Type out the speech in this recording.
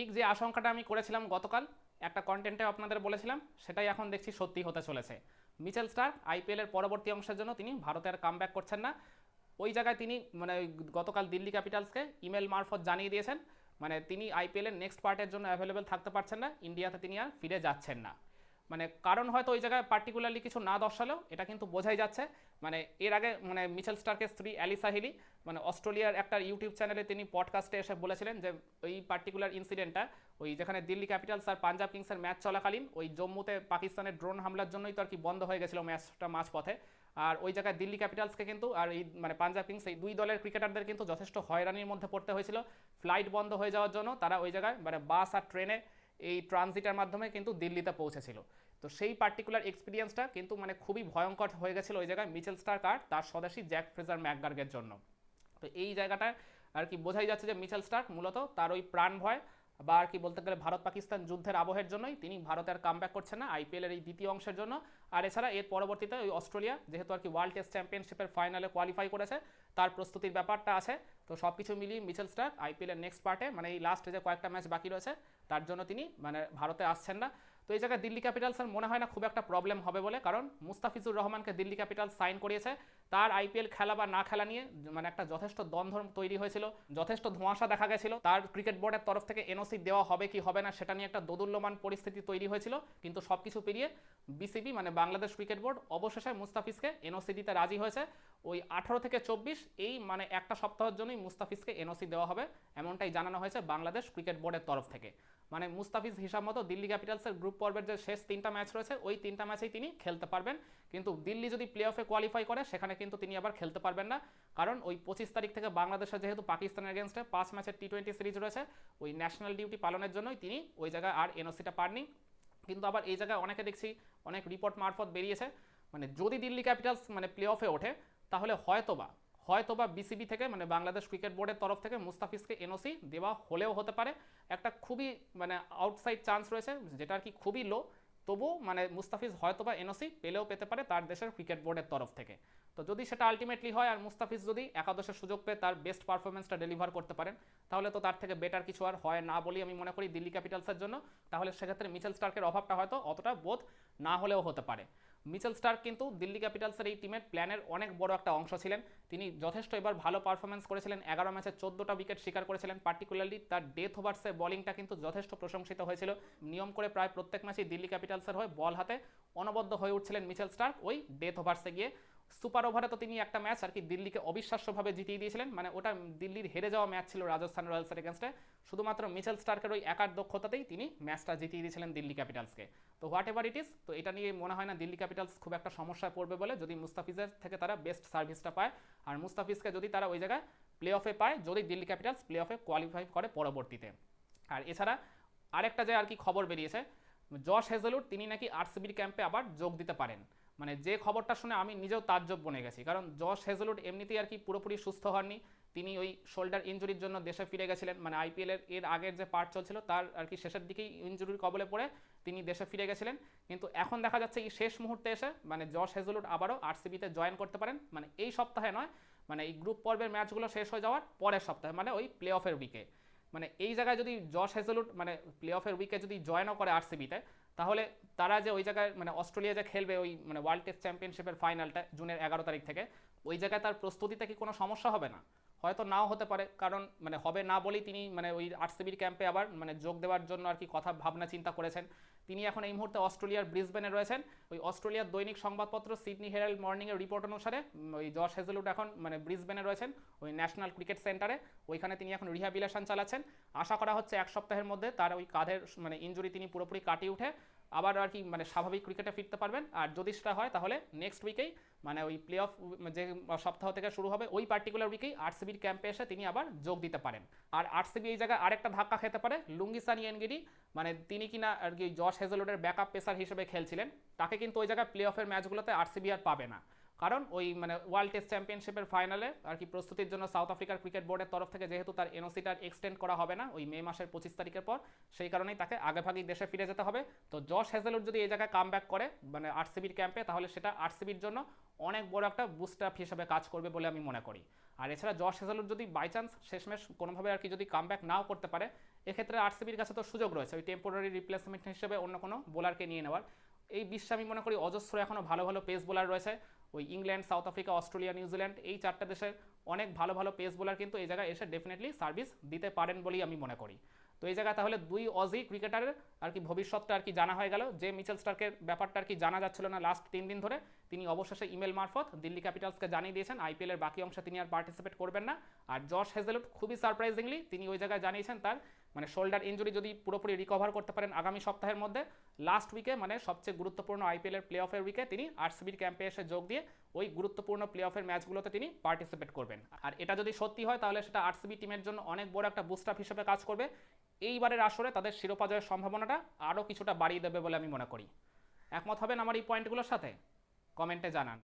ঠিক যে আশঙ্কাটা আমি করেছিলাম গতকাল, একটা কন্টেন্টে আপনাদের বলেছিলাম, সেটাই এখন দেখছি সত্যি হতে চলেছে। মিচেল স্টার আইপিএলের পরবর্তী অংশের জন্য তিনি ভারতে আর কাম করছেন না। ওই জায়গায় তিনি মানে গতকাল দিল্লি ক্যাপিটালসকে ইমেল মারফত জানিয়ে দিয়েছেন মানে তিনি আইপিএলের নেক্সট পার্টের জন্য অ্যাভেলেবেল থাকতে পারছেন না ইন্ডিয়াতে তিনি আর ফিরে যাচ্ছেন না। মানে কারণ হয়তো ওই জায়গায় পার্টিকুলারলি কিছু না দর্শালেও এটা কিন্তু বোঝাই যাচ্ছে। মানে এর আগে মানে মিচেল স্টারকে স্ত্রী অ্যালিসা হিলি মানে অস্ট্রেলিয়ার একটা ইউটিউব চ্যানেলে তিনি পডকাস্টে এসে বলেছিলেন যে ওই পার্টিকুলার ইনসিডেন্টটা ওই যেখানে দিল্লি ক্যাপিটালস আর পাঞ্জাব কিংসের ম্যাচ চলাকালীন ওই জম্মুতে পাকিস্তানের ড্রোন হামলার জন্যই তো আর কি বন্ধ হয়ে গেছিল ম্যাচটা মাঝপথে। আর ওই জায়গায় দিল্লি ক্যাপিটালসকে কিন্তু আর এই মানে পাঞ্জাব কিংস এই দুই দলের ক্রিকেটারদের কিন্তু যথেষ্ট হয়রানির মধ্যে পড়তে হয়েছিল। ফ্লাইট বন্ধ হয়ে যাওয়ার জন্য তারা ওই জায়গায় মানে বাস আর ট্রেনে এই ট্রানজিটের মাধ্যমে কিন্তু দিল্লিতে পৌঁছেছিল। তো সেই পার্টিকুলার এক্সপিরিয়েন্সটা কিন্তু মানে খুবই ভয়ঙ্কর হয়ে গেছিল ওই জায়গায় মিচেল স্টার কার তার স্বদেশী জ্যাক ফ্রেজার ম্যাকগার্গের জন্য। তো এই জায়গাটায় আর কি বোঝাই যাচ্ছে যে মিচেল স্টার্ক মূলত তার ওই প্রাণ ভয় বা আর কি বলতে গেলে ভারত পাকিস্তান যুদ্ধের আবহের জন্যই তিনি ভারতে আর কাম করছেন না আইপিএলের এই দ্বিতীয় অংশের জন্য। আর এছাড়া এর পরবর্তীতে ওই অস্ট্রেলিয়া, যেহেতু আর কি ওয়ার্ল্ড টেস্ট চ্যাম্পিয়নশিপের ফাইনালে কোয়ালিফাই করেছে, তার প্রস্তুতির ব্যাপারটা আছে। তো সব কিছু মিলিয়ে মিচেল স্টার্ক আইপিএলের নেক্সট পার্টে মানে এই লাস্টে যে কয়েকটা ম্যাচ বাকি রয়েছে তার জন্য তিনি মানে ভারতে আসছেন না। তো এই জায়গায় দিল্লি ক্যাপিটালসের মনে হয় না খুব একটা প্রবলেম হবে বলে। কারণ মুস্তাফিজুর রহমানকে দিল্লি ক্যাপিটাল সাইন করিয়েছে। তার আইপিএল খেলা বা না খেলা নিয়ে মানে একটা যথেষ্ট দ্বন্দ্ব তৈরি হয়েছিল, যথেষ্ট ধোঁয়াশা দেখা গেছিল। তার ক্রিকেট বোর্ডের তরফ থেকে এনওসি দেওয়া হবে কি হবে না, সেটা নিয়ে একটা দোদুল্যমান পরিস্থিতি তৈরি হয়েছিল। কিন্তু সব কিছু পেরিয়ে বিসিবি মানে বাংলাদেশ ক্রিকেট বোর্ড, অবশেষে মুস্তাফিজকে এনওসি দিতে রাজি হয়েছে। ওই আঠারো থেকে চব্বিশ, এই মানে একটা সপ্তাহের জন্যই মুস্তাফিজকে এনওসি দেওয়া হবে, এমনটাই জানানো হয়েছে বাংলাদেশ ক্রিকেট বোর্ডের তরফ থেকে। মানে মুস্তাফিজ হিসাব মতো দিল্লি ক্যাপিটালসের গ্রুপ পর্বের যে শেষ তিনটা ম্যাচ রয়েছে, ওই তিনটা ম্যাচেই তিনি খেলতে পারবেন। কিন্তু দিল্লি যদি প্লে অফে কোয়ালিফাই করে, সেখানে কিন্তু তিনি আবার খেলতে পারবেন না। কারণ ওই পঁচিশ তারিখ থেকে বাংলাদেশে যেহেতু পাকিস্তানের এগেনস্টে পাঁচ ম্যাচের টি টোয়েন্টি সিরিজ রয়েছে, ওই ন্যাশনাল ডিউটি পালনের জন্যই তিনি ওই জায়গায় আর এনওসিটা পাননি। কিন্তু আবার এই জায়গায় অনেকে দেখছি, অনেক রিপোর্ট মারফত বেরিয়েছে। মানে যদি দিল্লি ক্যাপিটালস মানে প্লে অফে ওঠে, তাহলে হয়তোবা হয়তোবা বিসিবি থেকে মানে বাংলাদেশ ক্রিকেট বোর্ডের তরফ থেকে মুস্তাফিজকে এনওসি দেওয়া হলেও হতে পারে। একটা খুবই মানে আউটসাইড চান্স রয়েছে, যেটা আর কি খুবই লো তবু মানে মুস্তাফিজ হয়তো বা এনওসি পেলেও পেতে পারে তার দেশের ক্রিকেট বোর্ডের তরফ থেকে। তো যদি সেটা আলটিমেটলি হয় আর মুস্তাফিজ যদি একাদশের সুযোগ পেয়ে তার বেস্ট পারফরমেন্সটা ডেলিভার করতে পারেন, তাহলে তো তার থেকে বেটার কিছু আর হয় না বলি আমি মনে করি দিল্লি ক্যাপিটালসের জন্য। তাহলে সেক্ষেত্রে মিচেল স্টার্কের অভাবটা হয়তো অতটা বোধ না হলেও হতে পারে। মিচেল স্টার্ক কিন্তু দিল্লি ক্যাপিটালসের এই টিমের প্ল্যানের অনেক বড় একটা অংশ ছিলেন। তিনি যথেষ্ট এবার ভালো পারফরমেন্স করেছিলেন, এগারো ম্যাচে চোদ্দোটা উইকেট শিকার করেছিলেন। পার্টিকুলারলি তার ডেথ ওভার্সে বলিংটা কিন্তু যথেষ্ট প্রশংসিত হয়েছিল। নিয়ম করে প্রায় প্রত্যেক ম্যাচেই দিল্লি ক্যাপিটালসের হয়ে বল হাতে অনবদ্য হয়ে উঠছিলেন মিচেল স্টার্ক ওই ডেথ ওভার্সে গিয়ে। সুপার ওভারে তো তিনি একটা ম্যাচ আর কি দিল্লিকে অবিশ্বাস্যভাবে জিতিয়ে দিয়েছিলেন। মানে ওটা দিল্লির হেরে যাওয়া ম্যাচ ছিল রাজস্থান রয়্যালসের এগেনস্টে শুধুমাত্র মিচেল স্টার্কের ওই একার দক্ষতাতেই তিনি ম্যাচটা জিতিয়ে দিয়েছিলেন দিল্লি ক্যাপিটালসকে। তো হোয়াট এভার ইট ইস তো এটা নিয়ে মনে হয় না দিল্লি ক্যাপিটালস খুব একটা সমস্যায় পড়বে বলে যদি মুস্তাফিজের থেকে তারা বেস্ট সার্ভিসটা পায়। আর মুস্তাফিজকে যদি তারা ওই জায়গায় প্লে অফে পায়, যদি দিল্লি ক্যাপিটালস প্লে অফে কোয়ালিফাই করে পরবর্তীতে। আর এছাড়া আরেকটা যে আর কি খবর বেরিয়েছে, জশ হেজেলুড তিনি নাকি আরসিবির ক্যাম্পে আবার যোগ দিতে পারেন। মানে যে খবরটা শুনে আমি নিজেও তাজ্জব বনে গেছি। কারণ জশ হেজেলুড এমনিতেই আর কি পুরোপুরি সুস্থ হননি। তিনি ওই শোল্ডার ইঞ্জুরির জন্য দেশে ফিরে গেছিলেন। মানে আইপিএলের এর আগের যে পার্ট চলছিল, তার আর কি শেষের দিকেই ইঞ্জুরির কবলে পড়ে তিনি দেশে ফিরে গেছিলেন। কিন্তু এখন দেখা যাচ্ছে এই শেষ মুহূর্তে এসে মানে জশ হেজেলুড আবারও আরসিবিতে জয়েন করতে পারেন। মানে এই সপ্তাহে নয় মানে এই গ্রুপ পর্বের ম্যাচগুলো শেষ হয়ে যাওয়ার পরের সপ্তাহে মানে ওই প্লে অফের উইকে মানে এই জায়গায় যদি জশ হেজেলুড মানে প্লে অফের উইকে যদি জয়েনও করে আরসিবিতে তাহলে তারা যে ওই জায়গায় মানে অস্ট্রেলিয়া যে খেলবে ওই মানে ওয়ার্ল্ড টেস্ট চ্যাম্পিয়নশিপের ফাইনালটা জুনের এগারো তারিখ থেকে, ওই জায়গায় তার প্রস্তুতিতে কি কোনো সমস্যা হবে না? হয়তো নাও হতে পারে, কারণ মানে হবে না বলেই তিনি মানে ওই আরসিবির ক্যাম্পে আবার মানে যোগ দেওয়ার জন্য আর কি কথা ভাবনা চিন্তা করেছেন। তিনি এখন এই মুহূর্তে অস্ট্রেলিয়ার ব্রিসবেনে রয়েছেন। ওই অস্ট্রেলিয়ার দৈনিক সংবাদপত্র সিডনি হেরাল্ড মর্নিংয়ের রিপোর্ট অনুসারে ওই জশ হেজেলুড এখন মানে ব্রিসবেনে রয়েছেন ওই ন্যাশনাল ক্রিকেট সেন্টারে। ওইখানে তিনি এখন রিহ্যাবিলেশন চালাচ্ছেন। আশা করা হচ্ছে এক সপ্তাহের মধ্যে তার ওই কাঁধের মানে ইঞ্জুরি তিনি পুরোপুরি কাটিয়ে উঠে আবার আর কি মানে স্বাভাবিক ক্রিকেটে ফিরতে পারবেন। আর যদি সেটা হয়, তাহলে নেক্সট উইকেই মানে ওই প্লে অফ যে সপ্তাহ থেকে শুরু হবে, ওই পার্টিকুলার উইকেই আরসিবির ক্যাম্পে এসে তিনি আবার যোগ দিতে পারেন। আর আরসিবি এই জায়গায় আরেকটা ধাক্কা খেতে পারে লুঙ্গিসানি এনগিরি। মানে তিনি কিনা আর কি জশ হেজেলুডের ব্যাকআপ পেসার হিসেবে খেলছিলেন। তাকে কিন্তু ওই জায়গায় প্লে অফের ম্যাচগুলোতে আরসিবি আর পাবে না। কারণ ওই মানে ওয়ার্ল্ড টেস্ট চ্যাম্পিয়নশিপের ফাইনালে আর কি প্রস্তুতির জন্য সাউথ আফ্রিকার ক্রিকেট বোর্ডের তরফ থেকে যেহেতু তার এনওসিটার এক্সটেন্ড করা হবে না, ওই মে মাসের পঁচিশ তারিখের পর, সেই কারণেই তাকে আগেভাগেই দেশে ফিরে যেতে হবে। তো জশ হেজেলুড যদি এই জায়গায় কাম করে মানে আরসিবির ক্যাম্পে তাহলে সেটা আরসিবির জন্য অনেক বড় একটা বুস্ট আপ হিসেবে কাজ করবে বলে আমি মনে করি। আর এছাড়া জশ হেজেলুড যদি বাই চান্স শেষমেশ কোনোভাবে আর কি যদি কাম নাও করতে পারে, এক্ষেত্রে আরসিবির কাছে তো সুযোগ রয়েছে, ওই টেম্পোরারি রিপ্লেসমেন্ট হিসেবে অন্য কোনো বোলারকে নিয়ে নেওয়ার। এই বিশ্বে আমি মনে করি অজস্র এখনও ভালো ভালো পেস বোলার রয়েছে। ওই England, South Africa, Australia New Zealand এই চারটা দেশের অনেক ভালো ভালো পেস বোলার কিন্তু এই জায়গায় এসে ডেফিনেটলি সার্ভিস দিতে পারেন বলেই আমি মনে করি। তো এই জায়গায় তাহলে দুই অজি ক্রিকেটারের আর কি ভবিষ্যৎটা আর কি জানা হয়ে গেল। যে মিচেল স্টার্কের ব্যাপারটা আর কি জানা যাচ্ছিল না লাস্ট তিন দিন ধরে, তিনি অবশেষে ইমেল মারফত দিল্লি ক্যাপিটালসকে জানিয়ে দিয়েছেন আইপিএলের বাকি অংশে তিনি আর পার্টিসিপেট করবেন না। আর জশ হেজেলুট খুবই সারপ্রাইজিংলি তিনি ওই জায়গায় জানিয়েছেন তার মানে শোল্ডার ইঞ্জুরি যদি পুরোপুরি রিকভার করতে পারেন আগামী সপ্তাহের মধ্যে লাস্ট উইকে মানে সবচেয়ে গুরুত্বপূর্ণ আইপিএলের প্লে অফের উইকে তিনি আরসিবির ক্যাম্পে এসে যোগ দিয়ে ওই গুরুত্বপূর্ণ প্লে অফের ম্যাচগুলোতে তিনি পার্টিসিপেট করবেন। আর এটা যদি সত্যি হয়, তাহলে সেটা আরসিবি টিমের জন্য অনেক বড় একটা বুস্ট আপ হিসেবে কাজ করবে। এইবারের আসরে তাদের শিরোপা জয়ের সম্ভাবনাটা আরও কিছুটা বাড়িয়ে দেবে বলে আমি মনে করি। একমত হবেন আমার এই পয়েন্টগুলোর সাথে? কমেন্টে জানান।